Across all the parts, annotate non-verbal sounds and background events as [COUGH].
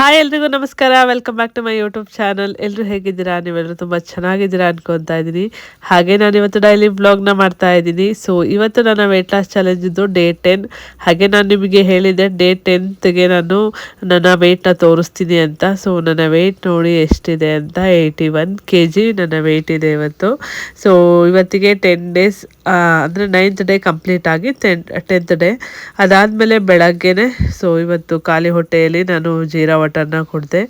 Hi ಎಲ್ರಿಗೂ ನಮಸ್ಕಾರ. Welcome back to my YouTube channel ಎಲ್ಲರೂ ಹೇಗಿದ್ದೀರಾ? ನೀವೆಲ್ಲರೂ ತುಂಬ ಚೆನ್ನಾಗಿದ್ದೀರಾ ಅನ್ಕೊತಾ ಇದ್ದೀನಿ. ಹಾಗೆ ನಾನು ಇವತ್ತು ಡೈಲಿ ಬ್ಲಾಗ್ನ ಮಾಡ್ತಾ ಇದ್ದೀನಿ. ಸೊ ಇವತ್ತು ನನ್ನ ವೆಯ್ಟ್ ಲಾಸ್ ಚಾಲೆಂಜಿದ್ದು ಡೇ ಟೆನ್ ಹಾಗೆ ನಾನು ನಿಮಗೆ ಹೇಳಿದ್ದೆ ಡೇ ಟೆಂತ್ಗೆ ನಾನು ನನ್ನ ವೆಯ್ಟ್ನ ತೋರಿಸ್ತೀನಿ ಅಂತ. ಸೊ ನನ್ನ ವೆಯ್ಟ್ ನೋಡಿ ಎಷ್ಟಿದೆ ಅಂತ. ಏಯ್ಟಿ ಒನ್ ಕೆ ಜಿ ನನ್ನ ವೆಯ್ಟ್ ಇದೆ ಇವತ್ತು. ಸೊ ಇವತ್ತಿಗೆ ಟೆನ್ ಡೇಸ್ ಅಂದರೆ ನೈನ್ತ್ ಡೇ ಕಂಪ್ಲೀಟ್ ಆಗಿ ಟೆನ್ ಟೆಂತ್ ಡೇ ಅದಾದಮೇಲೆ ಬೆಳಗ್ಗೆನೆ ಸೊ ಇವತ್ತು ಖಾಲಿ ಹೊಟ್ಟೆಯಲ್ಲಿ ನಾನು ಜೀರಾ ವಾಟರ್ನ ಕುಡಿದೆ.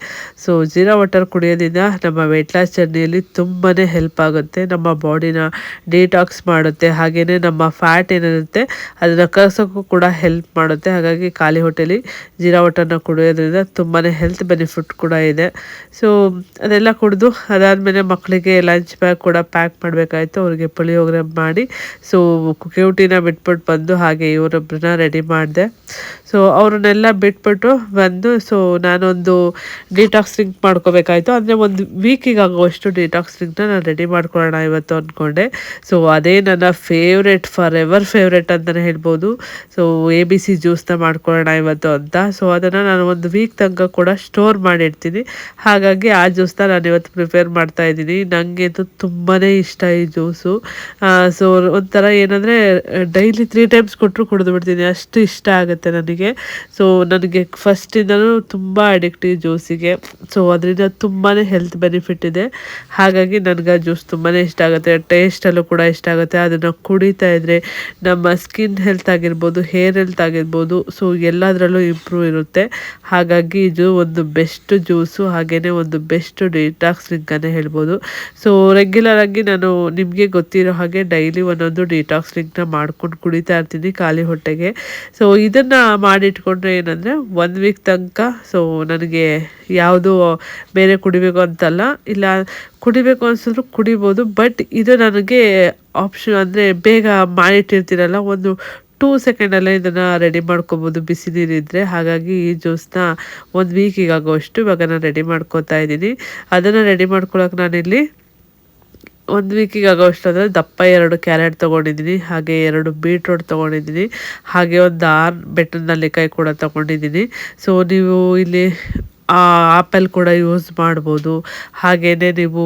ಸೊ ಜೀರಾ ವಾಟರ್ ಕುಡಿಯೋದ್ರಿಂದ ನಮ್ಮ ವೆಯ್ಟ್ ಲಾಸ್ ಜರ್ನಿಯಲ್ಲಿ ತುಂಬಾ ಹೆಲ್ಪ್ ಆಗುತ್ತೆ. ನಮ್ಮ ಬಾಡಿನ ಡಿಟಾಕ್ಸ್ ಮಾಡುತ್ತೆ. ಹಾಗೆಯೇ ನಮ್ಮ ಫ್ಯಾಟ್ ಏನಿರುತ್ತೆ, ಅದನ್ನು ಕರ್ಸೋಕ್ಕೂ ಕೂಡ ಹೆಲ್ಪ್ ಮಾಡುತ್ತೆ. ಹಾಗಾಗಿ ಖಾಲಿ ಹೊಟ್ಟೆಲಿ ಜೀರಾ ವಾಟರ್ನ ಕುಡಿಯೋದ್ರಿಂದ ತುಂಬಾ ಹೆಲ್ತ್ ಬೆನಿಫಿಟ್ ಕೂಡ ಇದೆ. ಸೊ ಅದೆಲ್ಲ ಕುಡಿದು ಅದಾದಮೇಲೆ ಮಕ್ಕಳಿಗೆ ಲಂಚ್ ಬ್ಯಾಗ್ ಕೂಡ ಪ್ಯಾಕ್ ಮಾಡಬೇಕಾಯ್ತು. ಅವ್ರಿಗೆ ಪುಳಿಯೋಗರೆ ಮಾಡಿ. ಸೊ ಕ್ಯೂಟಿನ ಬಿಟ್ಬಿಟ್ಟು ಬಂದು ಹಾಗೆ ಇವರೊಬ್ಬರನ್ನ ರೆಡಿ ಮಾಡಿದೆ. ಸೊ ಅವ್ರನ್ನೆಲ್ಲ ಬಿಟ್ಬಿಟ್ಟು ಬಂದು ಸೊ ನಾನೊಂದು ಡಿಟಾಕ್ಸ್ ಡ್ರಿಂಕ್ ಮಾಡ್ಕೋಬೇಕಾಯಿತು. ಅಂದರೆ ಒಂದು ವೀಕಿಗೆ ಆಗುವಷ್ಟು ಡಿಟಾಕ್ಸ್ ಡ್ರಿಂಕ್ನ ನಾನು ರೆಡಿ ಮಾಡ್ಕೊಳ್ಳೋಣ ಇವತ್ತು ಅಂದ್ಕೊಂಡೆ ಸೊ ಅದೇ ನನ್ನ ಫೇವ್ರೆಟ್ ಫಾರ್ ಎವರ್ ಫೇವ್ರೆಟ್ ಅಂತಲೇ ಹೇಳ್ಬೋದು ಸೊ ಎ ಬಿ ಸಿ ಜ್ಯೂಸ್ನ ಮಾಡ್ಕೊಳ್ಳೋಣ ಇವತ್ತು ಅಂತ. ಸೊ ಅದನ್ನು ನಾನು ಒಂದು ವೀಕ್ ತನಕ ಕೂಡ ಸ್ಟೋರ್ ಮಾಡಿರ್ತೀನಿ. ಹಾಗಾಗಿ ಆ ಜ್ಯೂಸ್ನ ನಾನು ಇವತ್ತು ಪ್ರಿಪೇರ್ ಮಾಡ್ತಾ ಇದ್ದೀನಿ. ನನಗೆ ತುಂಬಾ ಇಷ್ಟ ಈ ಜ್ಯೂಸು ಸೊ ಒಂಥರ ಏನಂದರೆ ಡೈಲಿ ತ್ರೀ ಟೈಮ್ಸ್ ಕೊಟ್ಟರು ಕುಡಿದು ಬಿಡ್ತೀನಿ. ಅಷ್ಟು ಇಷ್ಟ ಆಗುತ್ತೆ ನನಗೆ. ಸೊ ನನಗೆ ಫಸ್ಟಿಂದನೂ ತುಂಬ ಅಡಿಕ್ಟ್ ಈ ಜ್ಯೂಸಿಗೆ ಸೊ ಅದರಿಂದ ತುಂಬಾ ಹೆಲ್ತ್ ಬೆನಿಫಿಟ್ ಇದೆ. ಹಾಗಾಗಿ ನನಗೆ ಆ ಜ್ಯೂಸ್ ತುಂಬಾ ಇಷ್ಟ ಆಗುತ್ತೆ. ಟೇಸ್ಟಲ್ಲೂ ಕೂಡ ಇಷ್ಟ ಆಗುತ್ತೆ. ಅದನ್ನು ಕುಡಿತಾ ಇದ್ದರೆ ನಮ್ಮ ಸ್ಕಿನ್ ಹೆಲ್ತ್ ಆಗಿರ್ಬೋದು ಹೇರ್ ಹೆಲ್ತ್ ಆಗಿರ್ಬೋದು ಸೊ ಎಲ್ಲದರಲ್ಲೂ ಇಂಪ್ರೂವ್ ಇರುತ್ತೆ. ಹಾಗಾಗಿ ಇದು ಒಂದು ಬೆಸ್ಟ್ ಜ್ಯೂಸು ಹಾಗೆಯೇ ಒಂದು ಬೆಸ್ಟ್ ಡಿಟಾಕ್ಸ್ ಅಂತ ಹೇಳ್ಬೋದು. ಸೊ ರೆಗ್ಯುಲರ್ ಆಗಿ ನಾನು ನಿಮಗೆ ಗೊತ್ತಿರೋ ಹಾಗೆ ಡೈಲಿ ಒಂದೊಂದು ಡಿಟಾಕ್ಸ್ ಡ್ರಿಂಕ್ನ ಮಾಡ್ಕೊಂಡು ಕುಡಿತಾ ಇರ್ತೀನಿ ಖಾಲಿ ಹೊಟ್ಟೆಗೆ. ಸೊ ಇದನ್ನು ಮಾಡಿಟ್ಕೊಂಡ್ರೆ ಏನಂದರೆ ಒಂದು ವೀಕ್ ತನಕ ಸೊ ನನಗೆ ಯಾವುದು ಬೇರೆ ಕುಡಿಬೇಕು ಅಂತಲ್ಲ, ಇಲ್ಲ ಕುಡಿಬೇಕು ಅನ್ಸಿದ್ರು ಕುಡಿಬೋದು ಬಟ್ ಇದು ನನಗೆ ಆಪ್ಷನ್ ಅಂದರೆ ಬೇಗ ಮಾಡಿಟ್ಟಿರ್ತೀರಲ್ಲ, ಒಂದು ಟೂ ಸೆಕೆಂಡಲ್ಲೇ ಇದನ್ನು ರೆಡಿ ಮಾಡ್ಕೊಬೋದು ಬಿಸಿ ನೀರಿದ್ದರೆ ಹಾಗಾಗಿ ಈ ಜ್ಯೂಸ್ನ ಒಂದು ವೀಕಿಗೆ ಆಗೋಷ್ಟು ಇವಾಗ ನಾನು ರೆಡಿ ಮಾಡ್ಕೊತಾ ಇದ್ದೀನಿ. ಅದನ್ನು ರೆಡಿ ಮಾಡ್ಕೊಳಕ್ಕೆ ನಾನಿಲ್ಲಿ ಒಂದು ವೀಕಿಗೆ ಆಗೋಷ್ಟು ಅಂದರೆ ದಪ್ಪ ಎರಡು ಕ್ಯಾರೆಟ್ ತೊಗೊಂಡಿದ್ದೀನಿ, ಹಾಗೆ ಎರಡು ಬೀಟ್ರೋಟ್ ತೊಗೊಂಡಿದ್ದೀನಿ, ಹಾಗೆ ಒಂದು ಆರು ಬೆಟ್ಟದ ನೆಲ್ಲಿಕಾಯಿ ಕೂಡ ತೊಗೊಂಡಿದ್ದೀನಿ. ಸೊ ನೀವು ಇಲ್ಲಿ ಆಪಲ್ ಕೂಡ ಯೂಸ್ ಮಾಡ್ಬೋದು ಹಾಗೆಯೇ ನೀವು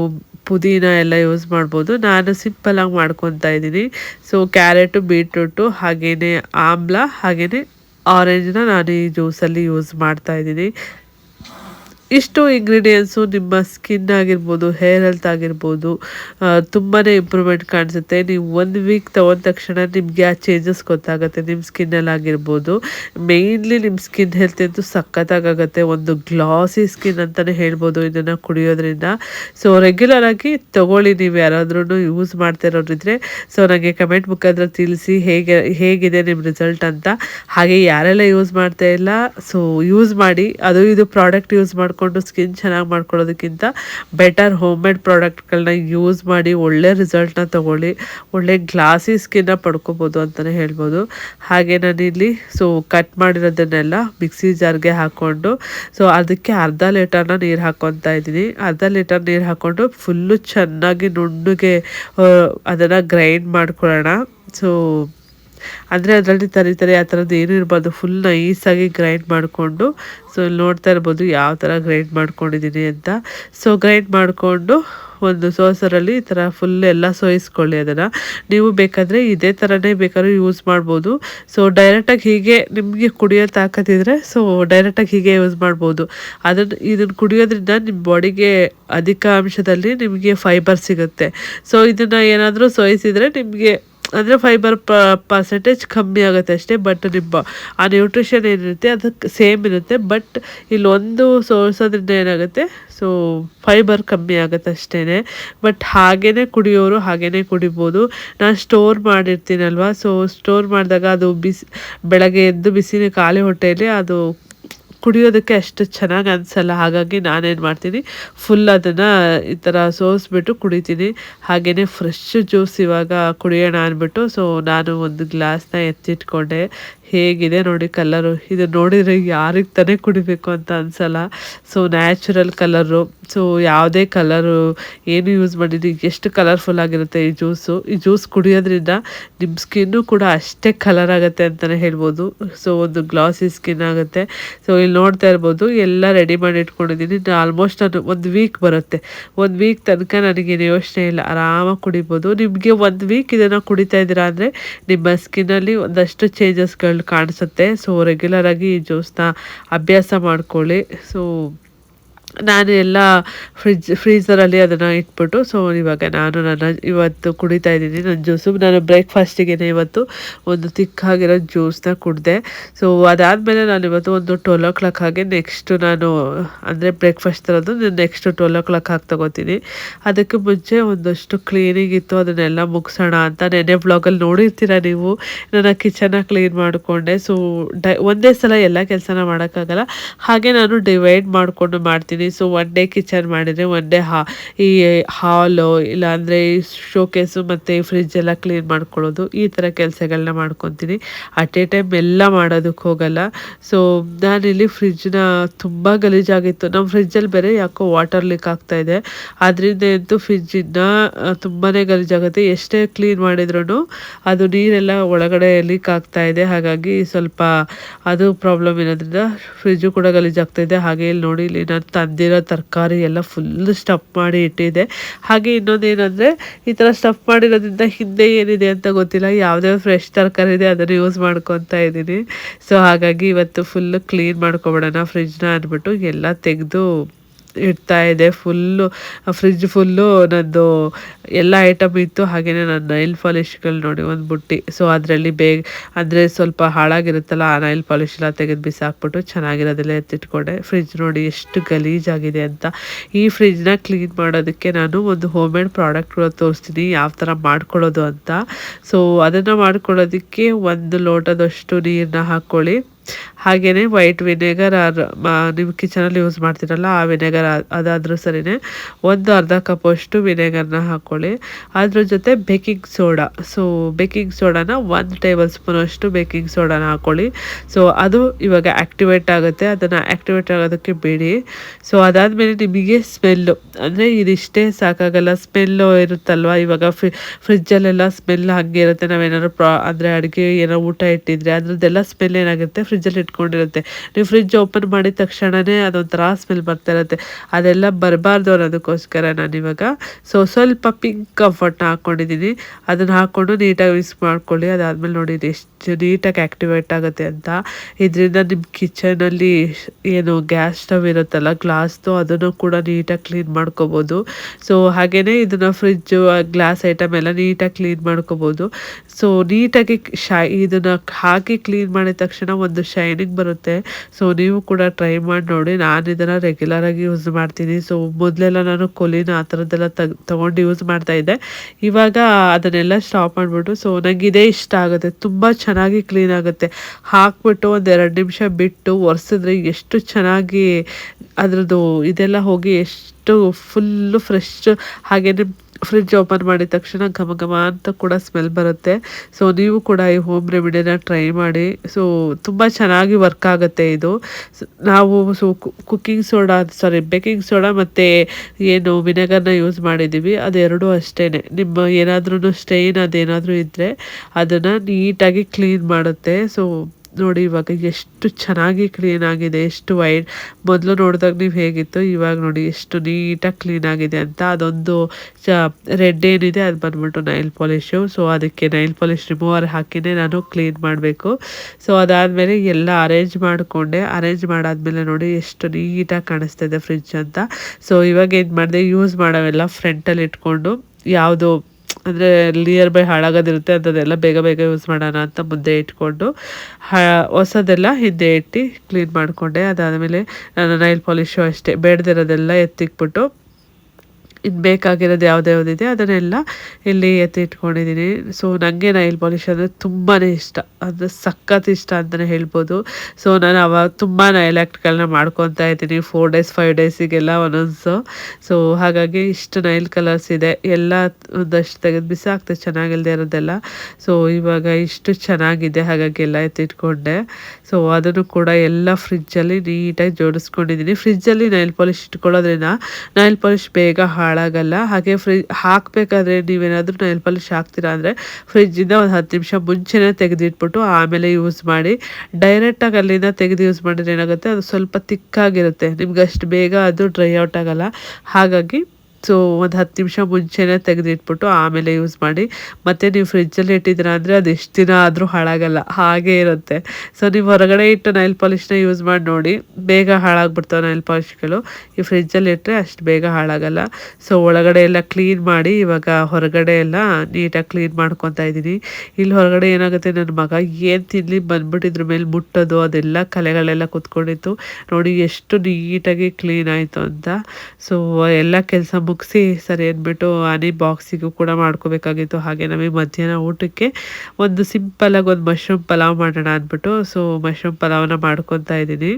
ಪುದೀನ ಎಲ್ಲ ಯೂಸ್ ಮಾಡ್ಬೋದು. ನಾನು ಸಿಂಪಲಾಗಿ ಮಾಡ್ಕೊತಾ ಇದ್ದೀನಿ. ಸೊ ಕ್ಯಾರೆಟು ಬೀಟ್ರೂಟು ಹಾಗೆಯೇ ಆಮ್ಲ ಹಾಗೆಯೇ ಆರೆಂಜ್ನ ನಾನು ಈ ಜ್ಯೂಸಲ್ಲಿ ಯೂಸ್ ಮಾಡ್ತಾ ಇದ್ದೀನಿ. ಇಷ್ಟು ಇಂಗ್ರೀಡಿಯೆಂಟ್ಸು ನಿಮ್ಮ ಸ್ಕಿನ್ ಆಗಿರ್ಬೋದು ಹೇರ್ ಹೆಲ್ತ್ ಆಗಿರ್ಬೋದು ತುಂಬಾ ಇಂಪ್ರೂವ್ಮೆಂಟ್ ಕಾಣಿಸುತ್ತೆ. ನೀವು ಒಂದು ವೀಕ್ ತೊಗೊಂಡ ತಕ್ಷಣ ನಿಮಗೆ ಆ ಚೇಂಜಸ್ ಗೊತ್ತಾಗುತ್ತೆ. ನಿಮ್ಮ ಸ್ಕಿನ್ನಲ್ಲಿ ಆಗಿರ್ಬೋದು ಮೇಯ್ನ್ಲಿ ನಿಮ್ಮ ಸ್ಕಿನ್ ಹೆಲ್ತ್ ಅಂತೂ ಸಖತ್ತಾಗುತ್ತೆ ಒಂದು ಗ್ಲಾಸಿ ಸ್ಕಿನ್ ಅಂತಲೇ ಹೇಳ್ಬೋದು ಇದನ್ನು ಕುಡಿಯೋದ್ರಿಂದ. ಸೊ ರೆಗ್ಯುಲರ್ ಆಗಿ ತೊಗೊಳ್ಳಿ ನೀವು ಯಾರಾದ್ರೂ ಯೂಸ್ ಮಾಡ್ತಾ ಇರೋರಿದ್ರೆ ಸೊ ನನಗೆ ಕಮೆಂಟ್ ಮುಖಾಂತರ ತಿಳಿಸಿ ಹೇಗೆ, ಹೇಗಿದೆ ನಿಮ್ಮ ರಿಸಲ್ಟ್ ಅಂತ. ಹಾಗೆ ಯಾರೆಲ್ಲ ಯೂಸ್ ಮಾಡ್ತಾ ಇಲ್ಲ ಸೊ ಯೂಸ್ ಮಾಡಿ. ಅದು ಇದು ಪ್ರಾಡಕ್ಟ್ ಯೂಸ್ ಮಾಡ್ಕೊಂಡು ಸ್ಕಿನ್ ಚೆನ್ನಾಗಿ ಮಾಡ್ಕೊಳ್ಳೋದಕ್ಕಿಂತ ಬೆಟರ್ ಹೋಮ್ ಮೇಡ್ ಪ್ರಾಡಕ್ಟ್ಗಳನ್ನ ಯೂಸ್ ಮಾಡಿ ಒಳ್ಳೆ ರಿಸಲ್ಟ್ನ ತೊಗೊಳ್ಳಿ. ಒಳ್ಳೆ ಗ್ಲಾಸಿ ಸ್ಕಿನ್ನ ಪಡ್ಕೋಬೋದು ಅಂತಲೇ ಹೇಳ್ಬೋದು. ಹಾಗೆ ನಾನಿಲ್ಲಿ ಸೊ ಕಟ್ ಮಾಡಿರೋದನ್ನೆಲ್ಲ ಮಿಕ್ಸಿ ಜಾರ್ಗೆ ಹಾಕ್ಕೊಂಡು ಸೊ ಅದಕ್ಕೆ ಅರ್ಧ ಲೀಟರ್ನ ನೀರು ಹಾಕ್ಕೊತಾ ಇದ್ದೀನಿ. ಅರ್ಧ ಲೀಟರ್ ನೀರು ಹಾಕ್ಕೊಂಡು ಫುಲ್ಲು ಚೆನ್ನಾಗಿ ನುಣ್ಣಗೆ ಅದನ್ನು ಗ್ರೈಂಡ್ ಮಾಡ್ಕೊಳ್ಳೋಣ. ಸೊ ಅಂದರೆ ಅದರಲ್ಲಿ ತರಿ ತರಿ ಆ ಥರದ್ದು ಏನೂ ಇರಬಾರ್ದು. ಫುಲ್ ನೈಸಾಗಿ ಗ್ರೈಂಡ್ ಮಾಡಿಕೊಂಡು ಸೊ ಇಲ್ಲಿ ನೋಡ್ತಾ ಇರ್ಬೋದು ಯಾವ ಥರ ಗ್ರೈಂಡ್ ಮಾಡ್ಕೊಂಡಿದ್ದೀನಿ ಅಂತ. ಸೊ ಗ್ರೈಂಡ್ ಮಾಡಿಕೊಂಡು ಒಂದು ಸೋಸರಲ್ಲಿ ಈ ಥರ ಫುಲ್ ಎಲ್ಲ ಸೋಯಿಸ್ಕೊಳ್ಳಿ ಅದನ್ನು. ನೀವು ಬೇಕಾದರೆ ಇದೇ ಥರನೇ ಬೇಕಾದ್ರೂ ಯೂಸ್ ಮಾಡ್ಬೋದು. ಸೊ ಡೈರೆಕ್ಟಾಗಿ ಹೀಗೆ ನಿಮಗೆ ಕುಡಿಯೋ ತಾಕತ್ತಿದ್ರೆ ಸೊ ಡೈರೆಕ್ಟಾಗಿ ಹೀಗೆ ಯೂಸ್ ಮಾಡ್ಬೋದು. ಅದನ್ನು ಇದನ್ನು ಕುಡಿಯೋದ್ರಿಂದ ನಿಮ್ಮ ಬಾಡಿಗೆ ಅಧಿಕ ಅಂಶದಲ್ಲಿ ನಿಮಗೆ ಫೈಬರ್ ಸಿಗುತ್ತೆ. ಸೊ ಇದನ್ನು ಏನಾದರೂ ಸೋಯಿಸಿದರೆ ನಿಮಗೆ ಅಂದರೆ ಫೈಬರ್ ಪರ್ಸೆಂಟೇಜ್ ಕಮ್ಮಿ ಆಗುತ್ತೆ ಅಷ್ಟೇ ಬಟ್ ನಿಮ್ಮ, ಆ ನ್ಯೂಟ್ರಿಷನ್ ಏನಿರುತ್ತೆ ಅದಕ್ಕೆ ಸೇಮ್ ಇರುತ್ತೆ ಬಟ್ ಇಲ್ಲೊಂದು ಸೋರ್ಸೋದ್ರಿಂದ ಏನಾಗುತ್ತೆ ಸೊ ಫೈಬರ್ ಕಮ್ಮಿ ಆಗುತ್ತೆ ಅಷ್ಟೇ ಬಟ್ ಹಾಗೇ ಕುಡಿಯೋರು ಹಾಗೇ ಕುಡಿಬೋದು. ನಾನು ಸ್ಟೋರ್ ಮಾಡಿರ್ತೀನಲ್ವ ಸೊ ಸ್ಟೋರ್ ಮಾಡಿದಾಗ ಅದು ಬಿಸಿ, ಬೆಳಗ್ಗೆ ಎದ್ದು ಬಿಸಿನ ಖಾಲಿ ಹೊಟ್ಟೆಯಲ್ಲಿ ಅದು ಕುಡಿಯೋದಕ್ಕೆ ಅಷ್ಟು ಚೆನ್ನಾಗಿ ಅನಿಸಲ್ಲ. ಹಾಗಾಗಿ ನಾನೇನು ಮಾಡ್ತೀನಿ ಫುಲ್ ಅದನ್ನು ಈ ಥರ ಸೋಸ್ಬಿಟ್ಟು ಕುಡಿತೀನಿ. ಹಾಗೆಯೇ ಫ್ರೆಶ್ ಜ್ಯೂಸ್ ಇವಾಗ ಕುಡಿಯೋಣ ಅಂದ್ಬಿಟ್ಟು ಸೊ ನಾನು ಒಂದು ಗ್ಲಾಸ್ನ ಎತ್ತಿಟ್ಕೊಂಡೆ. ಹೇಗಿದೆ ನೋಡಿ ಕಲರು ಇದು ನೋಡಿದರೆ ಯಾರಿಗೆ ತಾನೇ ಕುಡಿಬೇಕು ಅಂತ ಅನ್ಸಲ್ಲ. ಸೊ ನ್ಯಾಚುರಲ್ ಕಲರು ಸೊ ಯಾವುದೇ ಕಲರು ಏನು ಯೂಸ್ ಮಾಡಿದ್ದು ಎಷ್ಟು ಕಲರ್ಫುಲ್ ಆಗಿರುತ್ತೆ ಈ ಜ್ಯೂಸು ಈ ಜ್ಯೂಸ್ ಕುಡಿಯೋದ್ರಿಂದ ನಿಮ್ಮ ಸ್ಕಿನ್ನು ಕೂಡ ಅಷ್ಟೇ ಕಲರ್ ಆಗುತ್ತೆ ಅಂತಲೇ ಹೇಳ್ಬೋದು. ಸೊ ಒಂದು ಗ್ಲಾಸಿ ಸ್ಕಿನ್ ಆಗುತ್ತೆ. ಸೊ ಇಲ್ಲಿ ನೋಡ್ತಾ ಇರ್ಬೋದು, ಎಲ್ಲ ರೆಡಿ ಮಾಡಿ ಇಟ್ಕೊಂಡಿದ್ದೀನಿ. ಆಲ್ಮೋಸ್ಟ್ ನಾನು ಒಂದು ವೀಕ್ ಬರುತ್ತೆ. ಒಂದು ವೀಕ್ ತನಕ ನನಗೇನು ಯೋಚನೆ ಇಲ್ಲ. ಆರಾಮಾಗಿ ಕುಡಿಬೋದು. ನಿಮಗೆ ಒಂದು ವೀಕ್ ಇದನ್ನು ಕುಡಿತಾ ಇದ್ದೀರಾ ಅಂದರೆ ನಿಮ್ಮ ಸ್ಕಿನ್ನಲ್ಲಿ ಒಂದಷ್ಟು ಚೇಂಜಸ್ಗಳು ಕಾಣಿಸುತ್ತೆ. ಸೊ ರೆಗ್ಯುಲರಾಗಿ ಈ ಜ್ಯೂಸ್ನ ಅಭ್ಯಾಸ ಮಾಡ್ಕೊಳ್ಳಿ. ಸೊ ನಾನು ಎಲ್ಲ ಫ್ರಿಜ್ ಫ್ರೀಝರಲ್ಲಿ ಅದನ್ನು ಇಟ್ಬಿಟ್ಟು ಸೊ ಇವಾಗ ನಾನು ನನ್ನ ಇವತ್ತು ಕುಡಿತಾ ಇದ್ದೀನಿ, ನನ್ನ ಜ್ಯೂಸು ನಾನು ಬ್ರೇಕ್ಫಾಸ್ಟಿಗೆ ಇವತ್ತು ಒಂದು ತಿಕ್ಕಾಗಿರೋ ಜ್ಯೂಸ್ನ ಕುಡಿದೆ. ಸೊ ಅದಾದಮೇಲೆ ನಾನು ಇವತ್ತು ಒಂದು ಟ್ವೆಲ್ ಓ ಕ್ಲಾಕ್ ಹಾಗೆ ನೆಕ್ಸ್ಟು ನಾನು, ಅಂದರೆ ಬ್ರೇಕ್ಫಾಸ್ಟ್ ತರೋದು ನೆಕ್ಸ್ಟು ಟ್ವೆಲ್ ಓ ಕ್ಲಾಕ್ ಹಾಕಿ ತಗೋತೀನಿ. ಅದಕ್ಕೆ ಮುಂಚೆ ಒಂದಷ್ಟು ಕ್ಲೀನಿಂಗ್ ಇತ್ತು, ಅದನ್ನೆಲ್ಲ ಮುಗಿಸೋಣ ಅಂತ ನೆನೆ ಬ್ಲಾಗಲ್ಲಿ ನೋಡಿರ್ತೀರ ನೀವು? ನನ್ನ ಕಿಚನ್ನ ಕ್ಲೀನ್ ಮಾಡಿಕೊಂಡೆ ಸೊ ಡೈ, ಒಂದೇ ಸಲ ಎಲ್ಲ ಕೆಲಸನ ಮಾಡೋಕ್ಕಾಗಲ್ಲ. ಹಾಗೆ ನಾನು ಡಿವೈಡ್ ಮಾಡಿಕೊಂಡು ಮಾಡ್ತೀನಿ. ಸೊ ಒನ್ ಡೇ ಕಿಚನ್ ಮಾಡಿದರೆ ಒನ್ ಡೇ ಹಾ ಈ ಹಾಲು ಇಲ್ಲಾಂದರೆ ಶೋಕೇಸು ಮತ್ತು ಫ್ರಿಜ್ ಎಲ್ಲ ಕ್ಲೀನ್ ಮಾಡ್ಕೊಳ್ಳೋದು, ಈ ಥರ ಕೆಲಸಗಳನ್ನ ಮಾಡ್ಕೊತೀನಿ. ಅಟ್ ಎ ಟೈಮ್ ಎಲ್ಲ ಮಾಡೋದಕ್ಕೆ ಹೋಗಲ್ಲ. ಸೊ ನಾನಿಲ್ಲಿ ಫ್ರಿಜ್ನ ತುಂಬ ಗಲೀಜಾಗಿತ್ತು. ನಮ್ಮ ಫ್ರಿಜ್ಜಲ್ಲಿ ಬೇರೆ ಯಾಕೋ ವಾಟರ್ ಲೀಕ್ ಆಗ್ತಾ ಇದೆ. ಅದರಿಂದ ಅಂತೂ ಫ್ರಿಜ್ಜಿಂದ ತುಂಬಾ ಗಲೀಜಾಗುತ್ತೆ. ಎಷ್ಟೇ ಕ್ಲೀನ್ ಮಾಡಿದ್ರೂ ಅದು ನೀರೆಲ್ಲ ಒಳಗಡೆ ಲೀಕ್ ಆಗ್ತಾ ಇದೆ. ಹಾಗಾಗಿ ಸ್ವಲ್ಪ ಅದು ಪ್ರಾಬ್ಲಮ್ ಇರೋದ್ರಿಂದ ಫ್ರಿಜ್ಜು ಕೂಡ ಗಲೀಜಾಗ್ತಾ ಇದೆ. ಹಾಗೆ ಇಲ್ಲಿ ನೋಡಿ, ಇಲ್ಲಿ ನಾನು ತಂದಿರೋ ತರಕಾರಿ ಎಲ್ಲ ಫುಲ್ ಸ್ಟಫ್ ಮಾಡಿ ಇಟ್ಟಿದೆ. ಹಾಗೆ ಇನ್ನೊಂದೇನಂದರೆ, ಈ ಥರ ಸ್ಟಫ್ ಮಾಡಿರೋದ್ರಿಂದ ಹಿಂದೆ ಏನಿದೆ ಅಂತ ಗೊತ್ತಿಲ್ಲ. ಯಾವುದೇ ಫ್ರೆಶ್ ತರಕಾರಿ ಇದೆ, ಅದನ್ನು ಯೂಸ್ ಮಾಡ್ಕೊತಾ ಇದ್ದೀನಿ. ಸೊ ಹಾಗಾಗಿ ಇವತ್ತು ಫುಲ್ಲು ಕ್ಲೀನ್ ಮಾಡ್ಕೊಬಿಡೋಣ ಫ್ರಿಜ್ನ ಅಂದ್ಬಿಟ್ಟು ಎಲ್ಲ ತೆಗೆದು ಇಡ್ತಾ ಇದೆ. ಫುಲ್ಲು ಫ್ರಿಜ್ ಫುಲ್ಲು ನಂದು ಎಲ್ಲ ಐಟಮ್ ಇತ್ತು. ಹಾಗೆಯೇ ನನ್ನ ನೈಲ್ ಪಾಲಿಶ್ಗಳು ನೋಡಿ ಒಂದು ಬುಟ್ಟಿ. ಸೊ ಅದರಲ್ಲಿ ಬೇಗ, ಅಂದರೆ ಸ್ವಲ್ಪ ಹಾಳಾಗಿರುತ್ತಲ್ಲ, ಆ ನೈಲ್ ಪಾಲಿಶ್ ಎಲ್ಲ ತೆಗೆದು ಬಿಸಾಕ್ಬಿಟ್ಟು ಚೆನ್ನಾಗಿರೋದೆಲ್ಲ ಎತ್ತಿಟ್ಕೊಂಡೆ. ಫ್ರಿಜ್ ನೋಡಿ ಎಷ್ಟು ಗಲೀಜಾಗಿದೆ ಅಂತ. ಈ ಫ್ರಿಜ್ನ ಕ್ಲೀನ್ ಮಾಡೋದಕ್ಕೆ ನಾನು ಒಂದು ಹೋಮ್ ಮೇಡ್ ಪ್ರಾಡಕ್ಟ್ಗಳು ತೋರಿಸ್ತೀನಿ. ಯಾವ ಥರ ಮಾಡ್ಕೊಳ್ಳೋದು ಅಂತ. ಸೊ ಅದನ್ನು ಮಾಡ್ಕೊಳ್ಳೋದಕ್ಕೆ ಒಂದು ಲೋಟದಷ್ಟು ನೀರನ್ನ ಹಾಕ್ಕೊಳ್ಳಿ. ಹಾಗೆಯೇ ವೈಟ್ ವಿನೆಗರ್ ನಿಮ್ಮ ಕಿಚನಲ್ಲಿ ಯೂಸ್ ಮಾಡ್ತೀರಲ್ಲ, ಆ ವಿನೆಗರ್ ಅದಾದರೂ ಸರಿಯೇ ಒಂದು ಅರ್ಧ ಕಪ್ಪಷ್ಟು ವಿನೆಗರ್ನ ಹಾಕ್ಕೊಳ್ಳಿ ಅದ್ರ ಜೊತೆ ಬೇಕಿಂಗ್ ಸೋಡಾ ಸೊ ಬೇಕಿಂಗ್ ಸೋಡಾನ ಒಂದು ಟೇಬಲ್ ಸ್ಪೂನಷ್ಟು ಬೇಕಿಂಗ್ ಸೋಡಾನ ಹಾಕ್ಕೊಳ್ಳಿ ಸೊ ಅದು ಇವಾಗ ಆ್ಯಕ್ಟಿವೇಟ್ ಆಗುತ್ತೆ, ಅದನ್ನು ಆ್ಯಕ್ಟಿವೇಟ್ ಆಗೋದಕ್ಕೆ ಬಿಡಿ. ಸೊ ಅದಾದಮೇಲೆ ನಿಮಗೆ ಸ್ಮೆಲ್ಲು ಅಂದರೆ ಇದಿಷ್ಟೇ ಸಾಕಾಗಲ್ಲ ಸ್ಮೆಲ್ಲು ಇರುತ್ತಲ್ವ? ಇವಾಗ ಫ್ರಿ ಫ್ರಿಜ್ಜಲ್ಲೆಲ್ಲ ಸ್ಮೆಲ್ ಹಾಗೆ ಇರುತ್ತೆ, ನಾವೇನಾದ್ರು ಪ್ರಾ, ಅಂದರೆ ಅಡುಗೆ ಏನೋ ಊಟ ಇಟ್ಟಿದ್ರೆ, ಅದರದ್ದೆಲ್ಲ ಸ್ಮೆಲ್ ಏನಾಗುತ್ತೆ? ಫ್ರಿಜ್ಜಲ್ಲಿ ಇಟ್ಕೊಂಡಿರುತ್ತೆ. ನೀವು ಫ್ರಿಜ್ ಓಪನ್ ಮಾಡಿದ ತಕ್ಷಣವೇ ಅದೊಂಥರ ಸ್ಮೆಲ್ ಬರ್ತಾ ಇರುತ್ತೆ. ಅದೆಲ್ಲ ಬರಬಾರ್ದು ಅನ್ನೋದಕ್ಕೋಸ್ಕರ ನಾನು ಇವಾಗ ಸೊ ಸ್ವಲ್ಪ ಪಿಂಕ್ ಕಂಫರ್ಟ್ನ ಹಾಕ್ಕೊಂಡಿದ್ದೀನಿ ಅದನ್ನು ಹಾಕ್ಕೊಂಡು ನೀಟಾಗಿ ಮಿಕ್ಸ್ ಮಾಡ್ಕೊಳ್ಳಿ. ಅದಾದಮೇಲೆ ನೋಡಿ ಎಷ್ಟು ನೀಟಾಗಿ ಆ್ಯಕ್ಟಿವೇಟ್ ಆಗುತ್ತೆ ಅಂತ. ಇದರಿಂದ ನಿಮ್ಮ ಕಿಚನಲ್ಲಿ ಏನು ಗ್ಯಾಸ್ ಸ್ಟವ್ ಇರುತ್ತಲ್ಲ ಗ್ಲಾಸ್ದು ಅದನ್ನು ಕೂಡ ನೀಟಾಗಿ ಕ್ಲೀನ್ ಮಾಡ್ಕೋಬೋದು. ಸೊ ಹಾಗೆಯೇ ಇದನ್ನು ಫ್ರಿಜ್ಜು ಗ್ಲಾಸ್ ಐಟಮ್ ಎಲ್ಲ ನೀಟಾಗಿ ಕ್ಲೀನ್ ಮಾಡ್ಕೋಬೋದು. ಸೊ ನೀಟಾಗಿ ಶೈ ಇದನ್ನು ಹಾಕಿ ಕ್ಲೀನ್ ಮಾಡಿದ ತಕ್ಷಣ ಒಂದು ಶೈನಿಂಗ್ ಬರುತ್ತೆ? ಸೊ ನೀವು ಕೂಡ ಟ್ರೈ ಮಾಡಿ ನೋಡಿ. ನಾನು ಇದನ್ನು ರೆಗ್ಯುಲರಾಗಿ ಯೂಸ್ ಮಾಡ್ತೀನಿ. ಸೊ ಮೊದಲೆಲ್ಲ ನಾನು ಕೊಲಿನ ಆ ಥರದ್ದೆಲ್ಲ ತಗ್, ತೊಗೊಂಡು ಯೂಸ್ ಮಾಡ್ತಾ ಇದ್ದೆ. ಇವಾಗ ಅದನ್ನೆಲ್ಲ ಸ್ಟಾಪ್ ಮಾಡಿಬಿಟ್ಟು ಸೊ ನನಗೆ ಇದೇ ಇಷ್ಟ ಆಗುತ್ತೆ. ತುಂಬ ಚೆನ್ನಾಗಿ ಕ್ಲೀನ್ ಆಗುತ್ತೆ. ಹಾಕ್ಬಿಟ್ಟು ಒಂದು ಎರಡು ನಿಮಿಷ ಬಿಟ್ಟು ಒರೆಸಿದ್ರೆ ಎಷ್ಟು ಚೆನ್ನಾಗಿ ಅದರದ್ದು ಇದೆಲ್ಲ ಹೋಗಿ ಎಷ್ಟು ಫುಲ್ಲು ಫ್ರೆಶ್ ಹಾಗೆಯೇ ಫ್ರಿಜ್ ಓಪನ್ ಮಾಡಿದ ತಕ್ಷಣ ಘಮ ಘಮ ಅಂತ ಕೂಡ ಸ್ಮೆಲ್ ಬರುತ್ತೆ. ಸೊ ನೀವು ಕೂಡ ಈ ಹೋಮ್ ರೆಮಿಡಿನ ಟ್ರೈ ಮಾಡಿ. ಸೊ ತುಂಬ ಚೆನ್ನಾಗಿ ವರ್ಕ್ ಆಗುತ್ತೆ ಇದು. ನಾವು so cooking soda sorry baking soda ಮತ್ತು ಏನು ವಿನೆಗರ್ನ ಯೂಸ್ ಮಾಡಿದ್ದೀವಿ ಅದೆರಡೂ ಅಷ್ಟೇ ನಿಮ್ಮ ಏನಾದ್ರೂ ಸ್ಟೈನ್ ಅದೇನಾದರೂ ಇದ್ದರೆ ಅದನ್ನು ನೀಟಾಗಿ ಕ್ಲೀನ್ ಮಾಡುತ್ತೆ. ಸೊ ನೋಡಿ ಇವಾಗ ಎಷ್ಟು ಚೆನ್ನಾಗಿ ಕ್ಲೀನ್ ಆಗಿದೆ, ಎಷ್ಟು ವೈಡ್ ಮೊದಲು ನೋಡಿದಾಗ ನೀವು ಹೇಗಿತ್ತು, ಇವಾಗ ನೋಡಿ ಎಷ್ಟು ನೀಟಾಗಿ ಕ್ಲೀನ್ ಆಗಿದೆ ಅಂತ. ಅದೊಂದು, ಚ ರೆಡ್ ಏನಿದೆ, ಅದು ಬಂದ್ಬಿಟ್ಟು ನೈಲ್ ಪಾಲಿಶು ಸೊ ಅದಕ್ಕೆ ನೈಲ್ ಪಾಲಿಶ್ ರಿಮೂವರ್ ಹಾಕಿನೇ ನಾನು ಕ್ಲೀನ್ ಮಾಡಬೇಕು. ಸೊ ಅದಾದಮೇಲೆ ಎಲ್ಲ ಅರೇಂಜ್ ಮಾಡಿಕೊಂಡೆ. ಅರೇಂಜ್ ಮಾಡಾದಮೇಲೆ ನೋಡಿ ಎಷ್ಟು ನೀಟಾಗಿ ಕಾಣಿಸ್ತಿದೆ ಫ್ರಿಜ್ ಅಂತ. ಸೊ ಇವಾಗ ಏನು ಮಾಡಿದೆ ಯೂಸ್ ಮಾಡೋವೆಲ್ಲ ಫ್ರಂಟಲ್ಲಿ ಇಟ್ಕೊಂಡು, ಯಾವುದು ಅಂದರೆ ನಿಯರ್ ಬೈ ಹಾಳಾಗೋದಿರುತ್ತೆ, ಅಂಥದ್ದೆಲ್ಲ ಬೇಗ ಬೇಗ ಯೂಸ್ ಮಾಡೋಣ ಅಂತ ಮುದ್ದೆ ಇಟ್ಕೊಂಡು ಹೊಸದೆಲ್ಲ ಹಿಂದೆ ಇಟ್ಟು ಕ್ಲೀನ್ ಮಾಡಿಕೊಂಡೆ. ಅದಾದಮೇಲೆ ನಾನು ನೈಲ್ ಪಾಲಿಶು ಅಷ್ಟೇ, ಬೇಡದಿರೋದೆಲ್ಲ ಎತ್ತಿಕ್ಬಿಟ್ಟು ಇನ್ನು ಬೇಕಾಗಿರೋದು ಯಾವ್ದು ಯಾವುದಿದೆ ಅದನ್ನೆಲ್ಲ ಇಲ್ಲಿ ಎತ್ತಿ ಇಟ್ಕೊಂಡಿದ್ದೀನಿ ಸೊ ನನಗೆ ನೈಲ್ ಪಾಲಿಶ್ ಅಂದರೆ ತುಂಬಾ ಇಷ್ಟ. ಅಂದರೆ ಸಖತ್ ಇಷ್ಟ ಅಂತಲೇ ಹೇಳ್ಬೋದು. ಸೊ ನಾನು ಅವಾಗ ತುಂಬ ನೈಲ್ ಆ್ಯಕ್ಟ್ಗಳನ್ನ ಮಾಡ್ಕೊತಾ ಇದ್ದೀನಿ ಫೋರ್ ಡೇಸ್ ಫೈವ್ ಡೇಸಿಗೆಲ್ಲ ಒಂದೊಂದು ಸೊ ಹಾಗಾಗಿ ಇಷ್ಟು ನೈಲ್ ಕಲರ್ಸ್ ಇದೆ. ಎಲ್ಲ ಒಂದಷ್ಟು ತೆಗೆದು ಬಿಸಾಕ್ತದೆ ಚೆನ್ನಾಗಿಲ್ಲದೆ ಇರೋದೆಲ್ಲ. ಸೊ ಇವಾಗ ಇಷ್ಟು ಚೆನ್ನಾಗಿದೆ, ಹಾಗಾಗಿ ಎಲ್ಲ ಎತ್ತಿಟ್ಕೊಂಡೆ ಸೊ ಅದನ್ನು ಕೂಡ ಎಲ್ಲ ಫ್ರಿಜ್ಜಲ್ಲಿ ನೀಟಾಗಿ ಜೋಡಿಸ್ಕೊಂಡಿದ್ದೀನಿ. ಫ್ರಿಜ್ಜಲ್ಲಿ ನೈಲ್ ಪಾಲಿಶ್ ಇಟ್ಕೊಳ್ಳೋದ್ರಿಂದ ನೈಲ್ ಪಾಲಿಶ್ ಬೇಗ ಹಾಳಾಗಲ್ಲ. ಹಾಗೆ ಫ್ರಿ ಹಾಕಬೇಕಾದ್ರೆ ನೀವೇನಾದರೂ ನೈಲ್ ಪಾಲಿಶ್ ಹಾಕ್ತೀರಾ ಅಂದರೆ ಫ್ರಿಜ್ಜಿಂದ ಒಂದು ಹತ್ತು ನಿಮಿಷ ಮುಂಚೆನೇ ತೆಗೆದಿಟ್ಬಿಟ್ಟು ಆಮೇಲೆ ಯೂಸ್ ಮಾಡಿ. ಡೈರೆಕ್ಟಾಗಿ ಅಲ್ಲಿಂದ ತೆಗೆದು ಯೂಸ್ ಮಾಡಿದ್ರೆ ಏನಾಗುತ್ತೆ? ಅದು ಸ್ವಲ್ಪ ತಿಕ್ಕಾಗಿರುತ್ತೆ ನಿಮ್ಗೆ ಅಷ್ಟು ಬೇಗ ಅದು ಡ್ರೈ ಔಟ್ ಆಗಲ್ಲ. ಹಾಗಾಗಿ ಸೊ ಒಂದು ಹತ್ತು ನಿಮಿಷ ಮುಂಚೆನೇ ತೆಗೆದಿಟ್ಬಿಟ್ಟು ಆಮೇಲೆ ಯೂಸ್ ಮಾಡಿ. ಮತ್ತು ನೀವು ಫ್ರಿಜ್ಜಲ್ಲಿ ಇಟ್ಟಿದ್ದೀರ ಅಂದರೆ ಅದು ಎಷ್ಟು ದಿನ ಆದರೂ ಹಾಳಾಗಲ್ಲ. ಹಾಗೇ ಇರುತ್ತೆ. ಸೊ ನೀವು ಹೊರಗಡೆ ಇಟ್ಟು ನೈಲ್ ಪಾಲಿಷ್ನ ಯೂಸ್ ಮಾಡಿ ನೋಡಿ. ಬೇಗ ಹಾಳಾಗ್ಬಿಡ್ತಾವೆ ನೈಲ್ ಪಾಲಿಷ್ಗಳು ಈ ಫ್ರಿಜ್ಜಲ್ಲಿ ಇಟ್ಟರೆ ಅಷ್ಟು ಬೇಗ ಹಾಳಾಗಲ್ಲ. ಸೊ ಒಳಗಡೆ ಎಲ್ಲ ಕ್ಲೀನ್ ಮಾಡಿ ಇವಾಗ ಹೊರಗಡೆ ಎಲ್ಲ ನೀಟಾಗಿ ಕ್ಲೀನ್ ಮಾಡ್ಕೊತಾ ಇದ್ದೀನಿ. ಇಲ್ಲಿ ಹೊರಗಡೆ ಏನಾಗುತ್ತೆ ನನ್ನ ಮಗ ಏನು ತಿನ್ನಲಿ ಬಂದ್ಬಿಟ್ಟಿದ್ರ ಮೇಲೆ ಮುಟ್ಟೋದು ಅದೆಲ್ಲ ಕಲೆಗಳೆಲ್ಲ ಕೂತ್ಕೊಂಡಿತ್ತು. ನೋಡಿ ಎಷ್ಟು ನೀಟಾಗಿ ಕ್ಲೀನ್ ಆಯಿತು ಅಂತ. ಸೊ ಎಲ್ಲ ಕೆಲಸ ಮುಗಿಸಿ ಸರಿ ಅಂದ್ಬಿಟ್ಟು ಆನಿ ಬಾಕ್ಸಿಗೂ ಕೂಡ ಮಾಡ್ಕೋಬೇಕಾಗಿತ್ತು. ಹಾಗೆ ನಮಗೆ ಮಧ್ಯಾಹ್ನ ಊಟಕ್ಕೆ ಒಂದು ಸಿಂಪಲಾಗಿ ಒಂದು ಮಶ್ರೂಮ್ ಪಲಾವ್ ಮಾಡೋಣ ಅಂದ್ಬಿಟ್ಟು. ಸೊ ಮಶ್ರೂಮ್ ಪಲಾವನ್ನ ಮಾಡ್ಕೊತಾ ಇದ್ದೀನಿ.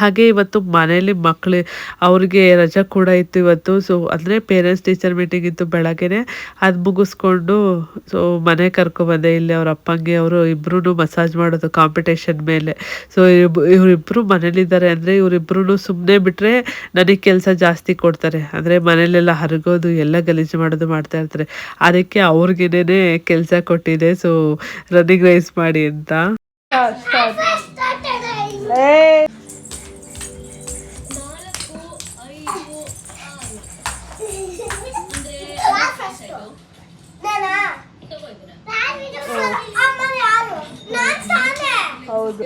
ಹಾಗೆ ಇವತ್ತು ಮನೆಯಲ್ಲಿ ಮಕ್ಕಳು ಅವ್ರಿಗೆ ರಜೆ ಕೂಡ ಇತ್ತು ಇವತ್ತು. ಸೊ ಅಂದರೆ ಪೇರೆಂಟ್ಸ್ ಟೀಚರ್ ಮೀಟಿಂಗ್ ಇತ್ತು ಬೆಳಗ್ಗೆನೆ. ಅದು ಮುಗಿಸ್ಕೊಂಡು ಸೊ ಮನೆ ಕರ್ಕೊಬಂದೆ ಇಲ್ಲಿ ಅವ್ರ ಅಪ್ಪಂಗೆ ಅವರು ಇಬ್ಬರೂ ಮಸಾಜ್ ಮಾಡೋದು ಕಾಂಪಿಟೇಷನ್ ಮೇಲೆ. ಸೊ ಇವರಿಬ್ಬರು ಮನೇಲಿದ್ದಾರೆ ಅಂದರೆ ಇವರಿಬ್ಬರೂ ಸುಮ್ಮನೆ ಬಿಟ್ಟರೆ ನನಗೆ ಕೆಲಸ ಜಾಸ್ತಿ ಕೊಡ್ತಾರೆ. ಅಂದರೆ ಮನೇಲೆಲ್ಲ ಹರಗೋದು ಎಲ್ಲ ಗಲೀಜು ಮಾಡೋದು ಮಾಡ್ತಾ ಇರ್ತಾರೆ. ಅದಕ್ಕೆ ಅವ್ರಿಗೇನೆ ಕೆಲಸ ಕೊಟ್ಟಿದೆ. ಸೊ ರನ್ನಿಂಗ್ ರೈಸ್ ಮಾಡಿ ಅಂತ. ಹೌದು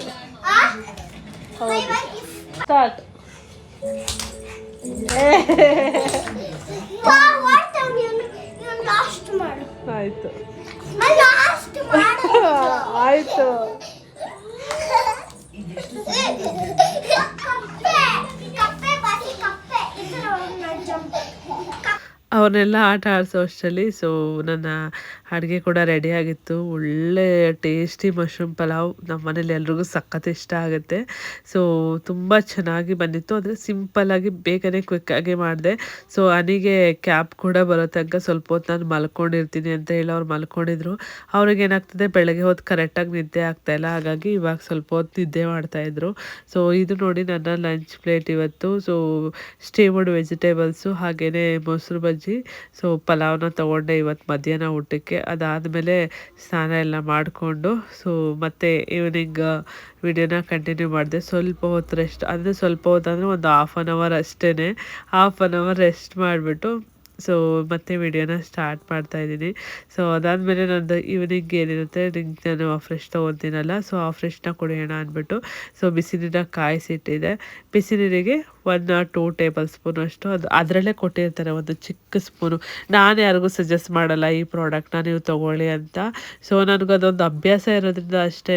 ಸ್ಟಾರ್ಟ್ ಲಾಸ್ಟ್ ಮಾಡು ಆಯಿತು ಲಾಸ್ಟ್ ಮಾಡು ಆಯಿತು ಕಪ್ಪೆ ಕಪ್ಪೆ ಬಾಕಿ ಕಪ್ಪೆ ಇದ್ರ ಜಂಪ್ ಅವನ್ನೆಲ್ಲ ಆಟ ಆಡಿಸೋ ಅಷ್ಟರಲ್ಲಿ ಸೊ ನನ್ನ ಅಡುಗೆ ಕೂಡ ರೆಡಿ ಆಗಿತ್ತು. ಒಳ್ಳೆ ಟೇಸ್ಟಿ ಮಶ್ರೂಮ್ ಪಲಾವ್ ನಮ್ಮ ಮನೇಲಿ ಎಲ್ರಿಗೂ ಸಖತ್ ಇಷ್ಟ ಆಗುತ್ತೆ. ಸೊ ತುಂಬ ಚೆನ್ನಾಗಿ ಬಂದಿತ್ತು. ಅಂದರೆ ಸಿಂಪಲ್ಲಾಗಿ ಬೇಗನೆ ಕ್ವಿಕ್ಕಾಗಿ ಮಾಡಿದೆ. ಸೊ ಅನಿಗೆ ಕ್ಯಾಬ್ ಕೂಡ ಬರೋ ತನಕ ಸ್ವಲ್ಪ ಹೊತ್ತು ನಾನು ಮಲ್ಕೊಂಡಿರ್ತೀನಿ ಅಂತ ಹೇಳಿ ಅವ್ರು ಮಲ್ಕೊಂಡಿದ್ರು. ಅವ್ರಿಗೆ ಏನಾಗ್ತದೆ, ಬೆಳಗ್ಗೆ ಹೊತ್ತು ಕರೆಕ್ಟಾಗಿ ನಿದ್ದೆ ಆಗ್ತಾಯಿಲ್ಲ ಹಾಗಾಗಿ ಇವಾಗ ಸ್ವಲ್ಪ ಹೊತ್ತು ನಿದ್ದೆ ಮಾಡ್ತಾಯಿದ್ರು ಸೊ ಇದು ನೋಡಿ ನನ್ನ ಲಂಚ್ ಪ್ಲೇಟ್ ಇವತ್ತು. ಸೊ ಸ್ಟೀಮಡ್ ವೆಜಿಟೇಬಲ್ಸು ಹಾಗೆಯೇ ಮೊಸರು ಬಜ್ಜಿ ಸೊ ಪಲಾವ್ನ ತೊಗೊಂಡೆ ಇವತ್ತು ಮಧ್ಯಾಹ್ನ ಊಟಕ್ಕೆ. ಅದಾದಮೇಲೆ ಸ್ನಾನ ಎಲ್ಲ ಮಾಡಿಕೊಂಡು ಸೊ ಮತ್ತೆ ಈವ್ನಿಂಗ್ ವಿಡಿಯೋನ ಕಂಟಿನ್ಯೂ ಮಾಡಿದೆ. ಸ್ವಲ್ಪ ಹೊತ್ತು ರೆಸ್ಟ್ ಅಂದರೆ ಸ್ವಲ್ಪ ಹೊತ್ತು ಅಂದರೆ ಒಂದು ಹಾಫ್ ಆನ್ ಅವರ್ ಅಷ್ಟೇ ಹಾಫ್ ಆನ್ ಅವರ್ ರೆಸ್ಟ್ ಮಾಡಿಬಿಟ್ಟು ಸೊ ಮತ್ತೆ ವಿಡಿಯೋನ ಸ್ಟಾರ್ಟ್ ಮಾಡ್ತಾ ಇದ್ದೀನಿ. ಸೊ ಅದಾದಮೇಲೆ ನಂದು ಈವ್ನಿಂಗ್ ಏನಿರುತ್ತೆ, ನಿಂಗೆ ನಾನು ಫ್ರೆಶ್ ತೊಗೊತೀನಲ್ಲ ಸೊ ಆ ಫ್ರೆಶ್ನ ಕುಡಿಯೋಣ ಅಂದ್ಬಿಟ್ಟು ಸೊ ಬಿಸಿ ನೀರನ್ನ ಕಾಯಿಸಿಟ್ಟಿದೆ. ಬಿಸಿನೀರಿಗೆ one or two tablespoon ಅಷ್ಟು, ಅದು ಅದರಲ್ಲೇ ಕೊಟ್ಟಿರ್ತಾರೆ ಒಂದು ಚಿಕ್ಕ ಸ್ಪೂನು ನಾನು ಯಾರಿಗೂ ಸಜೆಸ್ಟ್ ಮಾಡಲ್ಲ ಈ ಪ್ರಾಡಕ್ಟ್ನ ನೀವು ತೊಗೊಳ್ಳಿ ಅಂತ. ಸೊ ನನಗದೊಂದು ಅಭ್ಯಾಸ ಇರೋದ್ರಿಂದ ಅಷ್ಟೇ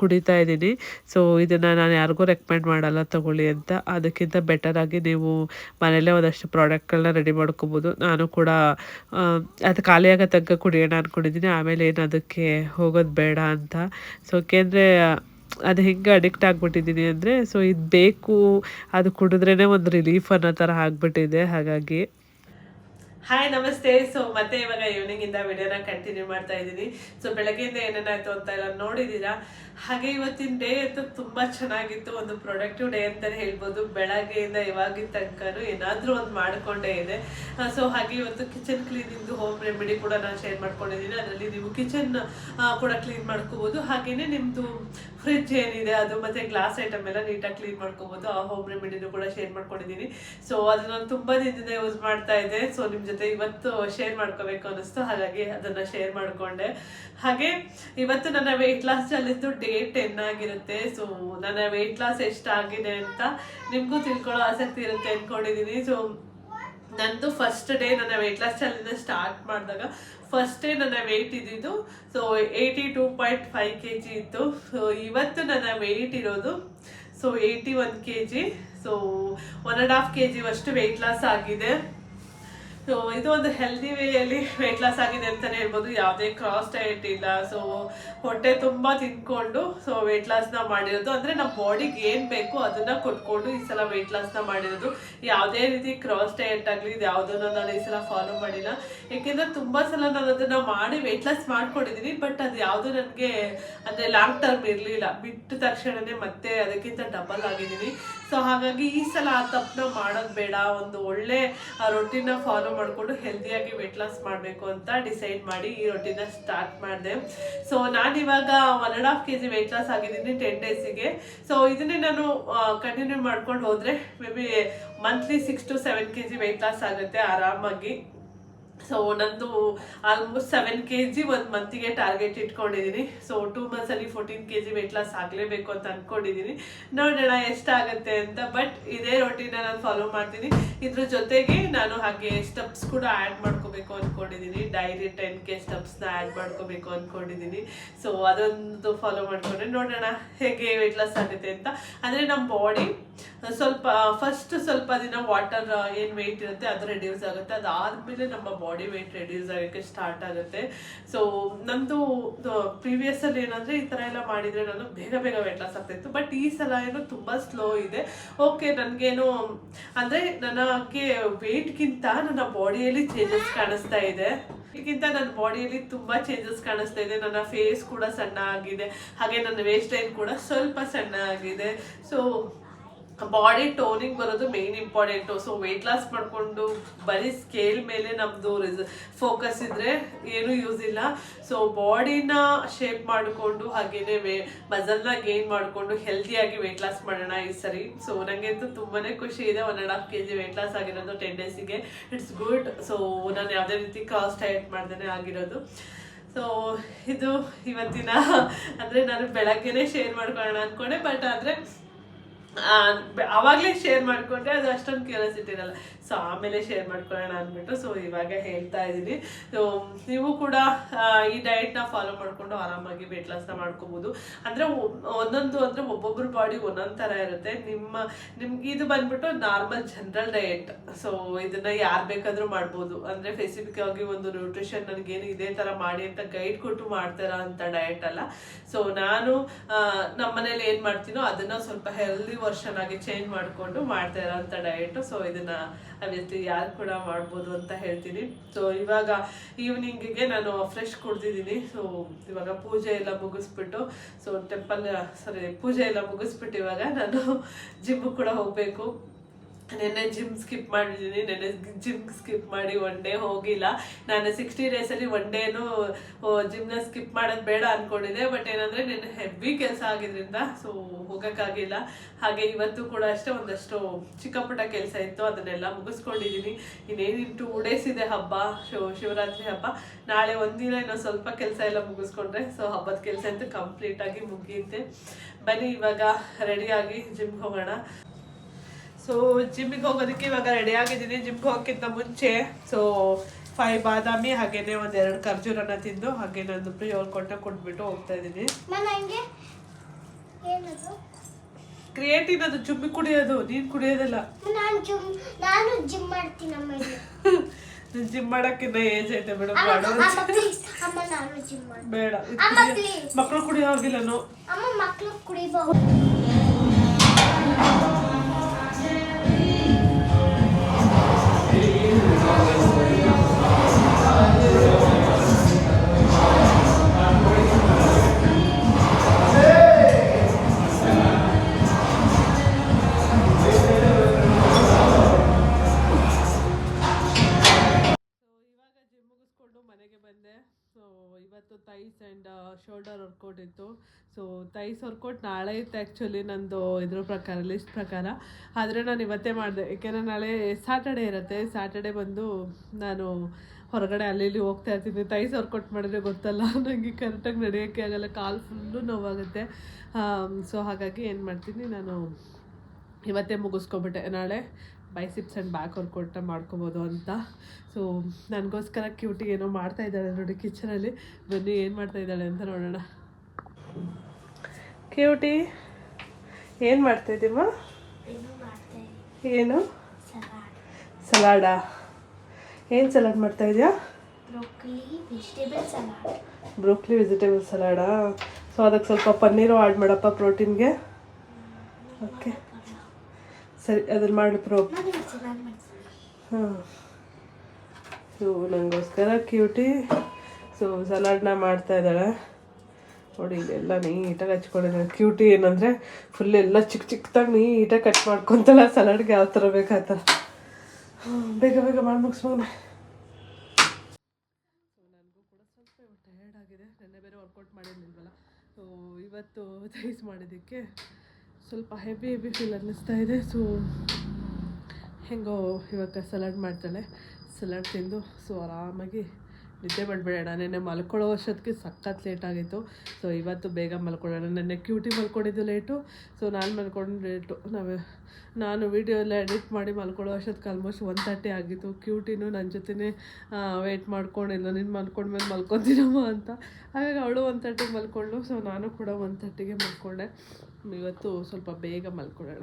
ಕುಡಿತಾ ಇದ್ದೀನಿ. ಸೊ ಇದನ್ನು ನಾನು ಯಾರಿಗೂ ರೆಕಮೆಂಡ್ ಮಾಡಲ್ಲ, ತೊಗೊಳ್ಳಿ ಅಂತ. ಅದಕ್ಕಿಂತ ಬೆಟರಾಗಿ ನೀವು ಮನೆಯಲ್ಲೇ ಒಂದಷ್ಟು ಪ್ರಾಡಕ್ಟ್ಗಳನ್ನ ರೆಡಿ ಮಾಡ್ಕೊಬೋದು. ನಾನು ಕೂಡ ಅದು ಖಾಲಿಯಾಗೋ ತಗ್ಗ ಕುಡಿಯೋಣ ಅಂದ್ಕೊಂಡಿದ್ದೀನಿ ಆಮೇಲೆ ಏನು ಅದಕ್ಕೆ ಹೋಗೋದು ಬೇಡ ಅಂತ. ಸೊ ಏಕೆಂದರೆ ಅದು ಹೆಂಗೆ ಅಡಿಕ್ಟ್ ಆಗಿಬಿಟ್ಟಿದ್ದೀನಿ ಅಂದರೆ ಸೊ ಇದು ಬೇಕು. ಅದು ಕುಡಿದ್ರೇ ಒಂದು ರಿಲೀಫ್ ಅನ್ನೋ ಥರ ಆಗಿಬಿಟ್ಟಿದೆ. ಹಾಗಾಗಿ ಹಾಯ್ ನಮಸ್ತೆ. ಸೊ ಮತ್ತೆ ಇವಾಗ ಈವ್ನಿಂಗ್ ಇಂದ ವಿಡಿಯೋನ ಕಂಟಿನ್ಯೂ ಮಾಡ್ತಾ ಇದ್ದೀನಿ. ಸೊ ಬೆಳಗ್ಗೆಯಿಂದ ಏನೇನಾಯ್ತು ಅಂತ ಎಲ್ಲ ನೋಡಿದೀರಾ ಹಾಗೆ ಇವತ್ತಿನ ಡೇ ಅಂತೂ ತುಂಬಾ ಚೆನ್ನಾಗಿತ್ತು. ಒಂದು ಪ್ರೊಡಕ್ಟಿವ್ ಡೇ ಅಂತಾನೆ ಹೇಳ್ಬೋದು. ಬೆಳಗ್ಗೆಯಿಂದ ಇವಾಗಿನ ತನಕನೂ ಏನಾದ್ರೂ ಒಂದು ಮಾಡ್ಕೊಂಡೇ ಇದೆ. ಸೊ ಹಾಗೆ ಇವತ್ತು ಕಿಚನ್ ಕ್ಲೀನಿಂಗ್ ಹೋಮ್ ರೆಮಿಡಿ ಕೂಡ ನಾನು ಶೇರ್ ಮಾಡ್ಕೊಂಡಿದ್ದೀನಿ. ಅದರಲ್ಲಿ ನೀವು ಕಿಚನ್ ಕೂಡ ಕ್ಲೀನ್ ಮಾಡ್ಕೋಬಹುದು ಹಾಗೇನೆ ನಿಮ್ದು ಫ್ರಿಜ್ ಏನಿದೆ, ಅದು ಮತ್ತೆ ಗ್ಲಾಸ್ ಐಟಮ್ ಎಲ್ಲ ನೀಟಾಗಿ ಕ್ಲೀನ್ ಮಾಡ್ಕೋಬಹುದು ಆ ಹೋಮ್ ರೆಮಿಡಿನೂ ಕೂಡ ಶೇರ್ ಮಾಡ್ಕೊಂಡಿದ್ದೀನಿ. ಸೊ ಅದು ನಾನು ತುಂಬಾ ದಿನದಿಂದ ಯೂಸ್ ಮಾಡ್ತಾ ಇದ್ದೆ. ಸೊ ನಿಮ್ ಜೊತೆ ಇವತ್ತು ಶೇರ್ ಮಾಡ್ಕೋಬೇಕು ಅನಿಸ್ತು ಹಾಗಾಗಿ ಅದನ್ನ ಶೇರ್ ಮಾಡ್ಕೊಂಡೆ. ಹಾಗೆ ಇವತ್ತು ನನ್ನ ವೆಯ್ಟ್ ಲಾಸ್ ಅಲ್ಲಿದ್ದು ಡೇ ಟೆನ್ ಆಗಿರುತ್ತೆ. ಸೊ ನನ್ನ ವೆಯ್ಟ್ ಲಾಸ್ ಎಷ್ಟಾಗಿದೆ ಅಂತ ನಿಮಗೂ ತಿಳ್ಕೊಳ್ಳೋ ಆಸಕ್ತಿ ಇರುತ್ತೆ ಅನ್ಕೊಂಡಿದ್ದೀನಿ ಸೊ ನಂದು ಫಸ್ಟ್ ಡೇ ನನ್ನ ವೆಯ್ಟ್ ಲಾಸ್ ಚಾಲೆಂಜ್ ಸ್ಟಾರ್ಟ್ ಮಾಡಿದಾಗ ಫಸ್ಟ್ ಡೇ ನನ್ನ ವೆಯ್ಟ್ ಇದ್ದಿದ್ದು so eighty two point five K G ಇತ್ತು. ಸೊ ಇವತ್ತು ನನ್ನ ವೆಯ್ಟ್ ಇರೋದು so eighty one K G so one and half K G ಅಷ್ಟು ವೆಯ್ಟ್ ಲಾಸ್ ಆಗಿದೆ. ಸೊ ಇದು ಒಂದು ಹೆಲ್ದಿ ವೇಯಲ್ಲಿ ವೆಯ್ಟ್ ಲಾಸ್ ಆಗಿದೆ ಅಂತಲೇ ಹೇಳ್ಬೋದು. ಯಾವುದೇ ಕ್ರಾಸ್ ಡಯಟ್ ಇಲ್ಲ. ಸೊ ಹೊಟ್ಟೆ ತುಂಬ ತಿನ್ಕೊಂಡು ಸೊ ವೆಯ್ಟ್ ಲಾಸ್ನ ಮಾಡಿರೋದು. ಅಂದರೆ ನಮ್ಮ ಬಾಡಿಗೆ ಏನು ಬೇಕು ಅದನ್ನು ಕೊಟ್ಕೊಂಡು ಈ ಸಲ ವೆಯ್ಟ್ ಲಾಸ್ನ ಮಾಡಿರೋದು. ಯಾವುದೇ ರೀತಿ ಕ್ರಾಸ್ ಡಯಟ್ ಆಗಲಿ, ಇದು ಯಾವುದನ್ನು ನಾನು ಈ ಸಲ ಫಾಲೋ ಮಾಡಿಲ್ಲ. ಏಕೆಂದರೆ ತುಂಬ ಸಲ ನಾನು ಅದನ್ನು ಮಾಡಿ ವೆಯ್ಟ್ ಲಾಸ್ ಮಾಡ್ಕೊಂಡಿದ್ದೀನಿ ಬಟ್ ಅದು ಯಾವುದು ನನಗೆ, ಅಂದರೆ ಲಾಂಗ್ ಟರ್ಮ್ ಇರಲಿಲ್ಲ. ಬಿಟ್ಟ ತಕ್ಷಣನೇ ಮತ್ತೆ ಅದಕ್ಕಿಂತ ಡಬಲ್ ಆಗಿದ್ದೀನಿ ಸೊ ಹಾಗಾಗಿ ಈ ಸಲ ಆ ತಪ್ಪನ್ನ ಮಾಡೋದು ಬೇಡ. ಒಂದು ಒಳ್ಳೆ ರೊಟ್ಟಿನ ಫಾಲೋ ಮಾಡಿಕೊಂಡು ಹೆಲ್ದಿಯಾಗಿ ವೆಯ್ಟ್ ಲಾಸ್ ಮಾಡಬೇಕು ಅಂತ ಡಿಸೈಡ್ ಮಾಡಿ ಈ ರೊಟ್ಟಿನ ಸ್ಟಾರ್ಟ್ ಮಾಡಿದೆ. ಸೊ ನಾನು ಇವಾಗ one and half K G weight loss ಆಗಿದ್ದೀನಿ ಟೆನ್ ಡೇಸಿಗೆ ಸೊ ಇದನ್ನೇ ನಾನು ಕಂಟಿನ್ಯೂ ಮಾಡ್ಕೊಂಡು ಹೋದರೆ maybe monthly six to seven K G weight loss ಆಗುತ್ತೆ ಆರಾಮಾಗಿ. ಸೊ ನಂದು ಆಲ್ಮೋಸ್ಟ್ ಸೆವೆನ್ ಕೆ ಜಿ ಒಂದು ಮಂತಿಗೆ ಟಾರ್ಗೆಟ್ ಇಟ್ಕೊಂಡಿದ್ದೀನಿ so two ಮಂತ್ಸಲ್ಲಿ fourteen K G weight loss ಆಗಲೇಬೇಕು ಅಂತ ಅಂದ್ಕೊಂಡಿದ್ದೀನಿ ನೋಡೋಣ ಎಷ್ಟಾಗುತ್ತೆ ಅಂತ ಬಟ್ ಇದೇ ರೊಟೀನ ನಾನು ಫಾಲೋ ಮಾಡ್ತೀನಿ. ಇದ್ರ ಜೊತೆಗೆ ನಾನು ಹಾಗೆ ಸ್ಟೆಪ್ಸ್ ಕೂಡ ಆ್ಯಡ್ ಮಾಡ್ಕೋಬೇಕು ಅಂದ್ಕೊಂಡಿದ್ದೀನಿ ಡೈಲಿ ಟೆನ್ ಕೆ ಸ್ಟೆಪ್ಸ್ನ ಆ್ಯಡ್ ಮಾಡ್ಕೋಬೇಕು ಅಂದ್ಕೊಂಡಿದ್ದೀನಿ ಸೊ ಅದೊಂದು ಫಾಲೋ ಮಾಡ್ಕೊಂಡ್ರೆ ನೋಡೋಣ ಹೇಗೆ ವೆಯ್ಟ್ ಲಾಸ್ ಆಗುತ್ತೆ ಅಂತ. ಅಂದರೆ ನಮ್ಮ ಬಾಡಿ ಸ್ವಲ್ಪ ಫಸ್ಟ್ ಸ್ವಲ್ಪ ದಿನ ವಾಟರ್ ಏನು ವೆಯ್ಟ್ ಇರುತ್ತೆ ಅದು ರೆಡ್ಯೂಸ್ ಆಗುತ್ತೆ. ಅದಾದಮೇಲೆ ನಮ್ಮ ಬಾಡಿ ವೆಯ್ಟ್ ರೆಡ್ಯೂಸ್ ಆಗೋಕ್ಕೆ ಸ್ಟಾರ್ಟ್ ಆಗುತ್ತೆ. ಸೊ ನಂದು ಪ್ರೀವಿಯಸ್ ಅಲ್ಲಿ ಏನಂದ್ರೆ ಈ ಥರ ಎಲ್ಲ ಮಾಡಿದ್ರೆ ನಾನು ಬೇಗ ಬೇಗ ವೆಯ್ಟ್ ಲಾಸ್ ಆಗ್ತಾಯಿತ್ತು ಬಟ್ ಈ ಸಲ ಏನು ತುಂಬ ಸ್ಲೋ ಇದೆ. ಓಕೆ ನನಗೇನು, ಅಂದರೆ ನನಗೆ ವೆಯ್ಟ್ಗಿಂತ ನನ್ನ ಬಾಡಿಯಲ್ಲಿ ಚೇಂಜಸ್ ಕಾಣಿಸ್ತಾ ಇದೆ. ಇದಕ್ಕಿಂತ ನನ್ನ ಬಾಡಿಯಲ್ಲಿ ತುಂಬ ಚೇಂಜಸ್ ಕಾಣಿಸ್ತಾ ಇದೆ. ನನ್ನ ಫೇಸ್ ಕೂಡ ಸಣ್ಣ ಆಗಿದೆ. ಹಾಗೆ ನನ್ನ ವೇಸ್ಟ್ ಲೈನ್ ಕೂಡ ಸ್ವಲ್ಪ ಸಣ್ಣ ಆಗಿದೆ. ಸೊ ಬಾಡಿ ಟೋನಿಂಗ್ ಬರೋದು main important so weight loss ಮಾಡಿಕೊಂಡು ಬರೀ ಸ್ಕೇಲ್ ಮೇಲೆ ನಮ್ಮದು ರಿಸ್ ಫೋಕಸ್ ಇದ್ದರೆ ಏನೂ ಯೂಸ್ ಇಲ್ಲ. ಸೊ ಬಾಡಿನ ಶೇಪ್ ಮಾಡಿಕೊಂಡು ಹಾಗೇನೆ ವೇ ಮಸಲ್ನ ಗೇನ್ ಮಾಡಿಕೊಂಡು ಹೆಲ್ತಿಯಾಗಿ ವೆಯ್ಟ್ ಲಾಸ್ ಮಾಡೋಣ ಈ ಸರಿ. ಸೊ ನನಗಂತೂ ತುಂಬಾ ಖುಷಿ ಇದೆ one and half K G weight loss ಆಗಿರೋದು ಟೆನ್ ಡೇಸಿಗೆ ಇಟ್ಸ್ ಗುಡ್ ಸೊ ನಾನು ಯಾವುದೇ ರೀತಿ ಕಾಸ್ಟ್ ಡಯಟ್ ಮಾಡ್ದೇ ಆಗಿರೋದು. ಸೊ ಇದು ಇವತ್ತಿನ, ಅಂದರೆ ನಾನು ಬೆಳಗ್ಗೆನೇ ಶೇರ್ ಮಾಡ್ಕೊಳ್ಳೋಣ ಅಂದ್ಕೊಂಡೆ ಬಟ್ ಆದರೆ ಅವಾಗಲೇ ಶೇರ್ ಮಾಡ್ಕೊಂಡ್ರೆ ಅದು ಅಷ್ಟೊಂದು ಕ್ಯೂರಿಯಾಸಿಟಿ ಇರಲ್ಲ. ಸೊ ಆಮೇಲೆ ಶೇರ್ ಮಾಡ್ಕೊಳ್ಳೋಣ ಅಂದ್ಬಿಟ್ಟು ಸೊ ಇವಾಗ ಹೇಳ್ತಾ ಇದ್ದೀನಿ. ಸೊ ನೀವು ಕೂಡ ಈ ಡಯಟ್ನ ಫಾಲೋ ಮಾಡಿಕೊಂಡು ಆರಾಮಾಗಿ ವೆಯ್ಟ್ ಲಾಸ್ನ ಮಾಡ್ಕೋಬೋದು. ಅಂದರೆ ಒಂದೊಂದು, ಅಂದರೆ ಒಬ್ಬೊಬ್ಬರು ಬಾಡಿ ಒಂದೊಂದು ಥರ ಇರುತ್ತೆ. ನಿಮ್ಮ, ನಿಮ್ಗೆ ಇದು ಬಂದ್ಬಿಟ್ಟು ನಾರ್ಮಲ್ ಜನರಲ್ ಡಯಟ್ ಸೊ ಇದನ್ನ ಯಾರು ಬೇಕಾದರೂ ಮಾಡ್ಬೋದು. ಅಂದರೆ ಸ್ಪೆಸಿಫಿಕ್ ಆಗಿ ಒಂದು ನ್ಯೂಟ್ರಿಷನ್ ನನಗೇನು ಇದೇ ಥರ ಮಾಡಿ ಅಂತ ಗೈಡ್ ಕೊಟ್ಟು ಮಾಡ್ತಾರ ಅಂತ ಡಯಟ್ ಅಲ್ಲ. ಸೊ ನಾನು ನಮ್ಮ ಮನೇಲಿ ಏನು ಮಾಡ್ತೀನೋ ಅದನ್ನ ಸ್ವಲ್ಪ ಹೆಲ್ದಿ ವರ್ಷನ್ ಆಗಿ ಚೇಂಜ್ ಮಾಡಿಕೊಂಡು ಮಾಡ್ತಾ ಇರೋಂಥ ಡಯಟ್ ಸೊ ಇದನ್ನ ಅಭಿಯಸ್ಲಿ ಯಾರು ಕೂಡ ಮಾಡ್ಬೋದು ಅಂತ ಹೇಳ್ತೀನಿ. ಸೊ ಇವಾಗ ಈವ್ನಿಂಗಿಗೆ ನಾನು ಫ್ರೆಶ್ ಕುಡ್ದಿದ್ದೀನಿ. ಸೊ ಇವಾಗ ಪೂಜೆ ಎಲ್ಲ ಮುಗಿಸ್ಬಿಟ್ಟು ಸೊ ಟೆಂಪಲ್ ಸಾರಿ ಪೂಜೆ ಎಲ್ಲ ಮುಗಿಸ್ಬಿಟ್ಟು ಇವಾಗ ನಾನು ಜಿಮ್ ಕೂಡ ಹೋಗಬೇಕು. ನೆನ್ನೆ ಜಿಮ್ ಸ್ಕಿಪ್ ಮಾಡಿದ್ದೀನಿ ನೆನ್ನೆ ಜಿಮ್ ಸ್ಕಿಪ್ ಮಾಡಿ ಒನ್ ಡೇ ಹೋಗಿಲ್ಲ. ನಾನು ಸಿಕ್ಸ್ಟಿ ಡೇಸಲ್ಲಿ ಒನ್ ಡೇನು ಜಿಮ್ನ ಸ್ಕಿಪ್ ಮಾಡೋದು ಬೇಡ ಅಂದ್ಕೊಂಡಿದ್ದೆ ಬಟ್ ಏನಂದರೆ ನೆನ್ನೆ ಹೆವಿ ಕೆಲಸ ಆಗಿದ್ರಿಂದ ಸೊ ಹೋಗೋಕ್ಕಾಗಿಲ್ಲ. ಹಾಗೆ ಇವತ್ತು ಕೂಡ ಅಷ್ಟೇ ಒಂದಷ್ಟು ಚಿಕ್ಕ ಪುಟ್ಟ ಕೆಲಸ ಇತ್ತು. ಅದನ್ನೆಲ್ಲ ಮುಗಿಸ್ಕೊಂಡಿದ್ದೀನಿ ಇನ್ನೇನು ಟೂ ಡೇಸ್ ಇದೆ ಹಬ್ಬ ಶಿವ ಶಿವರಾತ್ರಿ ಹಬ್ಬ. ನಾಳೆ ಒಂದಿನ ಇನ್ನೊಂದು ಸ್ವಲ್ಪ ಕೆಲಸ ಎಲ್ಲ ಮುಗಿಸ್ಕೊಂಡ್ರೆ ಸೊ ಹಬ್ಬದ ಕೆಲಸ ಅಂತೂ ಕಂಪ್ಲೀಟಾಗಿ ಮುಗಿಯುತ್ತೆ. ಬನ್ನಿ ಇವಾಗ ರೆಡಿಯಾಗಿ ಜಿಮ್ಗೆ ಹೋಗೋಣ. ಸೊ ಜಿಮ್ಗೆ ಹೋಗೋದಕ್ಕೆ ಇವಾಗ ರೆಡಿ ಆಗಿದ್ದೀನಿ. ಜಿಮ್ಗೆ ಹೋಗೋಕ್ಕಿಂತ ಮುಂಚೆ. ಸೊ ಫೈವ್ ಬಾದಾಮಿ ಹಾಗೇನೆ ಒಂದೆರಡು ಖರ್ಜೂರನ ತಿಂದು ಹಾಗೆ ನಂದು ಪ್ರಿಯೋರ್ ಕೊಟ್ಟ ಕೊಟ್ಬಿಟ್ಟು ಹೋಗ್ತಾ ಇದ್ದೀನಿ. ನಾನು ಕ್ರಿಯೇಟಿನ್ ಅದು ಜುಮ್ಮಿ ಕುಡಿಯೋದು. ನೀನ್ ಕುಡಿಯೋದಿಲ್ಲ. ನಾನು ಜಿಮ್ [LAUGHS] ನಾನು ಮಾಡ್ತೀನಿ. ಜಿಮ್ ಮಾಡಕ್ಕಿನ್ನ ಏಜ್ ಐತೆ ಮೇಡಮ್ ನಾನು ಬೇಡ. ಮಕ್ಕಳು ಕುಡಿಯೋ ಹೋಗಿಲ್ಲ ಮಕ್ಳು ಕುಡಿಬಹುದು. Thank you. Thighs and shoulder workout ಇತ್ತು. ಸೊ ತೈಸ್ ವರ್ಕೌಟ್ ನಾಳೆ ಇತ್ತು ಆ್ಯಕ್ಚುಲಿ ನಂದು ಇದ್ರ ಪ್ರಕಾರ ಲಿಸ್ಟ್ ಪ್ರಕಾರ. ಆದರೆ ನಾನು ಇವತ್ತೇ ಮಾಡಿದೆ. ಏಕೆಂದರೆ ನಾಳೆ ಸ್ಯಾಟರ್ಡೇ ಇರುತ್ತೆ. ಸ್ಯಾಟರ್ಡೇ ಬಂದು ನಾನು ಹೊರಗಡೆ ಅಲ್ಲಿ ಇಲ್ಲಿ ಹೋಗ್ತಾ ಇರ್ತೀನಿ. ತೈಸ್ ವರ್ಕೌಟ್ ಮಾಡಿದ್ರೆ ಗೊತ್ತಲ್ಲ. [LAUGHS] ನನಗೆ ಕರೆಕ್ಟಾಗಿ ನಡೆಯೋಕ್ಕೆ ಆಗಲ್ಲ. ಕಾಲು ಫುಲ್ಲು ನೋವಾಗುತ್ತೆ. ಸೊ ಹಾಗಾಗಿ ಏನು ಮಾಡ್ತೀನಿ, ನಾನು ಇವತ್ತೇ ಮುಗಿಸ್ಕೊಬಿಟ್ಟೆ. ನಾಳೆ ಬೈಸಿಪ್ಸ್ ಆ್ಯಂಡ್ ಬ್ಯಾಕ್ ವರ್ಕೌಟ ಮಾಡ್ಕೋಬೋದು ಅಂತ. ಸೊ ನನಗೋಸ್ಕರ ಕ್ಯೂಟಿ ಏನೋ ಮಾಡ್ತಾ ಇದ್ದಾಳೆ ನೋಡಿ ಕಿಚನಲ್ಲಿ ಬನ್ನಿ ಏನು ಮಾಡ್ತಾ ಇದ್ದಾಳೆ ಅಂತ ನೋಡೋಣ. ಕ್ಯೂಟಿ ಏನು ಮಾಡ್ತಾ ಇದ್ದೀಮ್ಮ ಏನು? ಸಲಾಡ್ ಏನು ಸಲಾಡ್ ಮಾಡ್ತಾ ಇದೆಯಾ? ಬ್ರೋಕ್ಲಿ ವೆಜಿಟೇಬಲ್ ಸಲಾಡಾ ಸೊ ಅದಕ್ಕೆ ಸ್ವಲ್ಪ ಪನ್ನೀರು ಆ್ಯಡ್ ಮಾಡಪ್ಪ ಪ್ರೋಟೀನ್ಗೆ ಓಕೆ ಸರಿ ಅದನ್ನು ಮಾಡಿ ಪ್ರೋ ಹಾಂ. ಸೊ ನನಗೋಸ್ಕರ ಕ್ಯೂಟಿ ಸೊ ಸಲಾಡ್ನ ಮಾಡ್ತಾ ಇದ್ದಾಳೆ. ನೋಡಿ ಇದೆಲ್ಲ ನೀಟಾಗಿ ಹಚ್ಕೊಂಡಿದ್ದಾಳೆ ಕ್ಯೂಟಿ ಏನಂದರೆ ಫುಲ್ ಎಲ್ಲ ಚಿಕ್ಕ ಚಿಕ್ಕದಾಗಿ ನೀಟಾಗಿ ಕಟ್ ಮಾಡ್ಕೊತಾಳೆ ಸಲಾಡ್ಗೆ ಯಾವ ಥರ ಬೇಕು ಆ ಥರ ಬೇಗ ಬೇಗ ಮಾಡಿ ಮುಗಿಸ್ಬೋಣ ವರ್ಕೌಟ್ ಮಾಡಿರ್ಲಿಲ್ವಲ್ಲ. ಸೊ ಇವತ್ತು [LAUGHS] ಚೈಸ್ ಮಾಡಿದ್ದಕ್ಕೆ. ಸ್ವಲ್ಪ ಹೆವಿ ಹೆವಿ ಫೀಲ್ ಅನ್ನಿಸ್ತಾ ಇದೆ. ಸೊ ಹೆಂಗೋ ಇವಾಗ ಸಲಾಡ್ ಮಾಡ್ತಾಳೆ. ಸಲಾಡ್ ತಿಂದು ಸೊ ಆರಾಮಾಗಿ ನಿದ್ದೆ ಮಾಡಬೇಡ ನೆನ್ನೆ ಮಲ್ಕೊಳ್ಳೋ ವರ್ಷದಕ್ಕೆ ಸಖತ್ ಲೇಟ್ ಆಗಿತ್ತು. ಸೊ ಇವತ್ತು ಬೇಗ ಮಲ್ಕೊಳ್ಳೋಣ. ನೆನ್ನೆ ಕ್ಯೂಟಿ ಮಲ್ಕೊಂಡಿದ್ದು ಲೇಟು ಸೊ ನಾನು ಮಲ್ಕೊಂಡು ಲೇಟು ನಾವು ನಾನು ವೀಡಿಯೋ ಎಲ್ಲ ಎಡಿಟ್ ಮಾಡಿ ಮಲ್ಕೊಳ್ಳೋ ವರ್ಷದಕ್ಕೆ ಆಲ್ಮೋಸ್ಟ್ ಒನ್ ತರ್ಟಿ ಆಗಿತ್ತು. ಕ್ಯೂಟಿನೂ ನನ್ನ ಜೊತೆನೇ ವೆಯ್ಟ್ ಮಾಡ್ಕೊಂಡಿಲ್ಲ. ನೀನು ಮಲ್ಕೊಂಡ್ಮೇಲೆ ಮಲ್ಕೊತೀನಮ್ಮ ಅಂತ. ಹಾಗಾಗಿ ಅವಳು ಒನ್ ತರ್ಟಿಗೆ ಮಲ್ಕೊಂಡ್ಳು. ಸೊ ನಾನು ಕೂಡ ಒನ್ ತರ್ಟಿಗೆ ಮಲ್ಕೊಂಡೆ. ಇವತ್ತು ಸ್ವಲ್ಪ ಬೇಗ ಮಲ್ಕೊಳ್ಳೋಣ.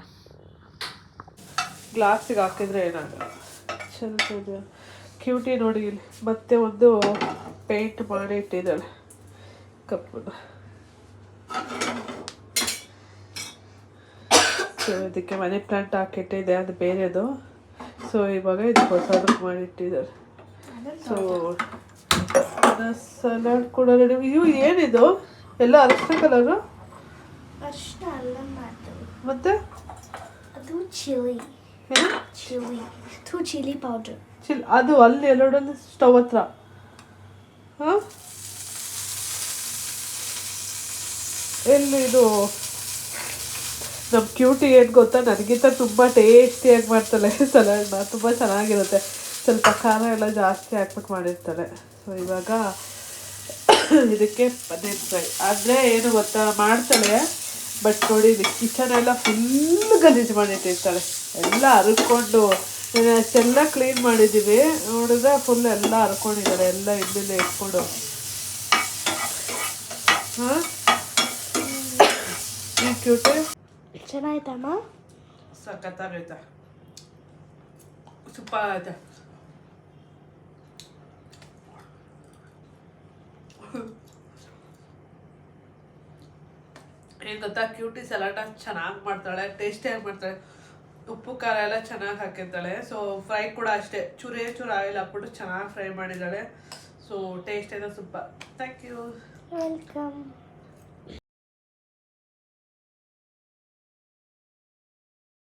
ಗ್ಲಾಸಿಗೆ ಹಾಕಿದ್ರೆ ಏನಾಗಲ್ಲ. ಚೆಂದ ಕ್ಯೂಟಿ ನೋಡಿ ಇಲ್ಲಿ. ಮತ್ತೆ ಒಂದು ಪೇಂಟ್ ಮಾಡಿ ಇಟ್ಟಿದ್ದಾಳೆ. ಕಪ್ಪು ಸೊ ಇದಕ್ಕೆ ಮನಿ ಪ್ಲಾಂಟ್ ಹಾಕಿಟ್ಟಿದೆ ಅದು ಬೇರೆದು. ಸೊ ಇವಾಗ ಇದು ಹೊಸದು ಮಾಡಿಟ್ಟಿದ್ದಾರೆ ಸೊ ಸಲಾಡ್ ಕೂಡ ರೆಡಿ ಇವು ಏನಿದು? ಎಲ್ಲ ಅರಶಿನ ಕಲರು ಮತ್ತೆ? Chilli chilli chilli powder chill ಅದು ಅಲ್ಲಿ ಎರಡೊಂದು ಸ್ಟವ್ ಹತ್ರ. ಹಾಂ? ಎಲ್ಲಿ ಇದು? ನಮ್ಮ ಕ್ಯೂಟಿ ಏನು ಗೊತ್ತಾ? ನನಗಿಂತ ತುಂಬ ಟೇಸ್ಟಿಯಾಗಿ ಮಾಡ್ತಾಳೆ ಸಲಾಡ್ನ ತುಂಬ ಚೆನ್ನಾಗಿರುತ್ತೆ. ಸ್ವಲ್ಪ ಖಾರ ಎಲ್ಲ ಜಾಸ್ತಿ ಹಾಕ್ಬಿಟ್ಟು ಮಾಡಿರ್ತಾರೆ ಸೊ ಇವಾಗ ಇದಕ್ಕೆ ಪನ್ನೀರ್ ಫ್ರೈ. ಆದರೆ ಏನು ಗೊತ್ತಾ? ಮಾಡ್ತಾಳೆ ಬಟ್ ನೋಡಿ ಇದು ಕಿಚನ್ ಎಲ್ಲ ಫುಲ್ ಗಲೀಜು ಮಾಡಿಟ್ಟಿರ್ತಾಳೆ. ಎಲ್ಲ ಹರ್ಕೊಂಡು ಅಷ್ಟೆಲ್ಲ ಕ್ಲೀನ್ ಮಾಡಿದ್ದೀವಿ ನೋಡಿದ್ರೆ ಫುಲ್ ಎಲ್ಲ ಹರ್ಕೊಂಡಿದ್ದಾರೆ. ಎಲ್ಲ ಇಲ್ಲಿಂದ ಇಟ್ಕೊಂಡು. ಹಾಂ? ಈ ಕ್ಯೂಟಿ ಚೆನ್ನಾಯ್ತಮ್ಮ ಸಖತ್ತಾಗೈತ. ಸೂಪರ್ ಐತೆ ಏನು ಗೊತ್ತಾ? ಕ್ಯೂಟಿ ಸಲಾಟ ಚೆನ್ನಾಗಿ ಮಾಡ್ತಾಳೆ. ಟೇಸ್ಟಿಯಾಗಿ ಮಾಡ್ತಾಳೆ. ಉಪ್ಪು, ಖಾರ ಎಲ್ಲ ಚೆನ್ನಾಗಿ ಹಾಕಿದ್ದಾಳೆ ಸೊ ಫ್ರೈ ಕೂಡ ಅಷ್ಟೇ. ಚೂರೇ ಚೂರು ಆಯಿಲ್ ಹಾಕ್ಬಿಟ್ಟು ಚೆನ್ನಾಗಿ ಫ್ರೈ ಮಾಡಿದ್ದಾಳೆ. ಸೊ ಟೇಸ್ಟ್ ಏನೋ ಸೂಪರ್ ಥ್ಯಾಂಕ್ ಯು ವೆಲ್ಕಮ್